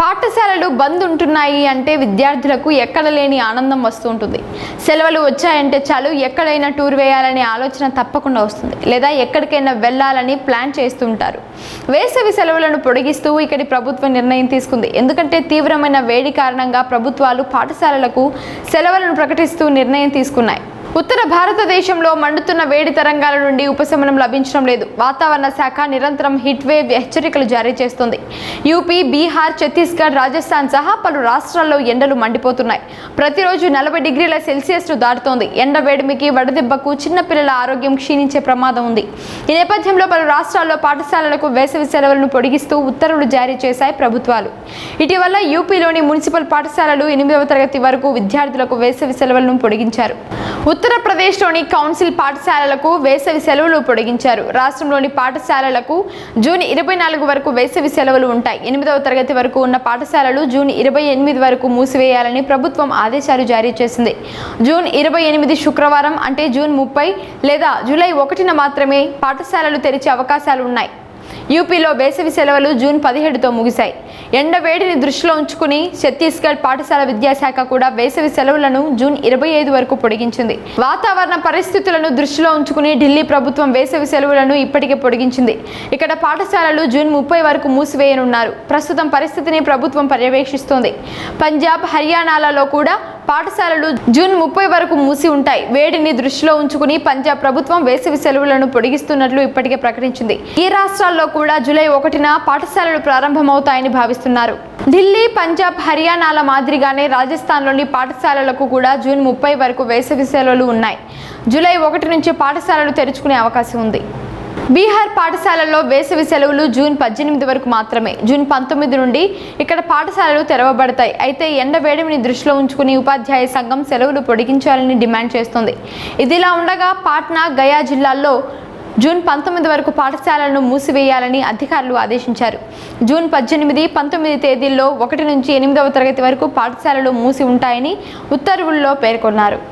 పాఠశాలలు బంద్ ఉంటున్నాయి అంటే విద్యార్థులకు ఎక్కడ లేని ఆనందం వస్తూ ఉంటుంది సెలవులు వచ్చాయంటే చాలు ఎక్కడైనా టూర్ వేయాలనే ఆలోచన తప్పకుండా వస్తుంది. లేదా ఎక్కడికైనా వెళ్ళాలని ప్లాన్ చేస్తుంటారు. వేసవి సెలవులను పొడిగిస్తూ ఇక్కడి ప్రభుత్వం నిర్ణయం తీసుకుంది. ఎందుకంటే తీవ్రమైన వేడి కారణంగా ప్రభుత్వాలు పాఠశాలలకు సెలవులను ప్రకటిస్తూ నిర్ణయం తీసుకున్నాయి. ఉత్తర భారతదేశంలో మండుతున్న వేడి తరంగాల నుండి ఉపశమనం లభించడం లేదు. వాతావరణ శాఖ నిరంతరం హిట్ వేవ్ హెచ్చరికలు జారీ చేస్తుంది. యూపీ బీహార్ ఛత్తీస్గఢ్ రాజస్థాన్ సహా పలు రాష్ట్రాల్లో ఎండలు మండిపోతున్నాయి. ప్రతిరోజు నలభై డిగ్రీల సెల్సియస్ను దాటుతోంది. ఎండ వేడిమికి వడదెబ్బకు చిన్నపిల్లల ఆరోగ్యం క్షీణించే ప్రమాదం ఉంది. ఈ నేపథ్యంలో పలు రాష్ట్రాల్లో పాఠశాలలకు వేసవి సెలవులను పొడిగిస్తూ ఉత్తర్వులు జారీ చేశాయి ప్రభుత్వాలు. ఇటీవల యూపీలోని మున్సిపల్ పాఠశాలలు ఎనిమిదవ తరగతి వరకు విద్యార్థులకు వేసవి సెలవులను పొడిగించారు. ఉత్తరప్రదేశ్లోని కౌన్సిల్ పాఠశాలలకు వేసవి సెలవులు పొడిగించారు. రాష్ట్రంలోని పాఠశాలలకు జూన్ ఇరవై నాలుగు వరకు వేసవి సెలవులు ఉంటాయి. ఎనిమిదవ తరగతి వరకు ఉన్న పాఠశాలలు జూన్ ఇరవై ఎనిమిది వరకు మూసివేయాలని ప్రభుత్వం ఆదేశాలు జారీ చేసింది. జూన్ ఇరవై ఎనిమిది శుక్రవారం అంటే జూన్ ముప్పై లేదా జూలై ఒకటిన మాత్రమే పాఠశాలలు తెరిచే అవకాశాలు ఉన్నాయి. యూపీలో వేసవి సెలవులు జూన్ పదిహేడుతో ముగిశాయి. ఎండ వేడిని దృష్టిలో ఉంచుకుని ఛత్తీస్గఢ్ పాఠశాల విద్యాశాఖ కూడా వేసవి సెలవులను జూన్ ఇరవై ఐదు వరకు పొడిగించింది. వాతావరణ పరిస్థితులను దృష్టిలో ఉంచుకుని ఢిల్లీ ప్రభుత్వం వేసవి సెలవులను ఇప్పటికే పొడిగించింది. ఇక్కడ పాఠశాలలు జూన్ ముప్పై వరకు మూసివేయనున్నారు. ప్రస్తుతం పరిస్థితిని ప్రభుత్వం పర్యవేక్షిస్తోంది. పంజాబ్ హర్యానాలలో కూడా పాఠశాలలు జూన్ ముప్పై వరకు మూసి ఉంటాయి. వేడిని దృష్టిలో ఉంచుకుని పంజాబ్ ప్రభుత్వం వేసవి సెలవులను పొడిగిస్తున్నట్లు ఇప్పటికే ప్రకటించింది. ఈ రాష్ట్రాల్లో కూడా జూలై ఒకటిన పాఠశాలలు ప్రారంభమవుతాయని భావిస్తున్నారు. ఢిల్లీ పంజాబ్ హర్యానాల మాదిరిగానే రాజస్థాన్లోని పాఠశాలలకు కూడా జూన్ ముప్పై వరకు వేసవి సెలవులు ఉన్నాయి. జూలై ఒకటి నుంచి పాఠశాలలు తెరుచుకునే అవకాశం ఉంది. బీహార్ పాఠశాలల్లో వేసవి సెలవులు జూన్ పద్దెనిమిది వరకు మాత్రమే. జూన్ పంతొమ్మిది నుండి ఇక్కడ పాఠశాలలు తెరవబడతాయి. అయితే ఎండ వేడిమిని దృష్టిలో ఉంచుకుని ఉపాధ్యాయ సంఘం సెలవులు పొడిగించాలని డిమాండ్ చేస్తోంది. ఇదిలా ఉండగా పాట్నా గయా జిల్లాల్లో జూన్ పంతొమ్మిది వరకు పాఠశాలలను మూసివేయాలని అధికారులు ఆదేశించారు. జూన్ పద్దెనిమిది పంతొమ్మిది తేదీల్లో ఒకటి నుంచి ఎనిమిదవ తరగతి వరకు పాఠశాలలు మూసి ఉంటాయని ఉత్తర్వుల్లో పేర్కొన్నారు.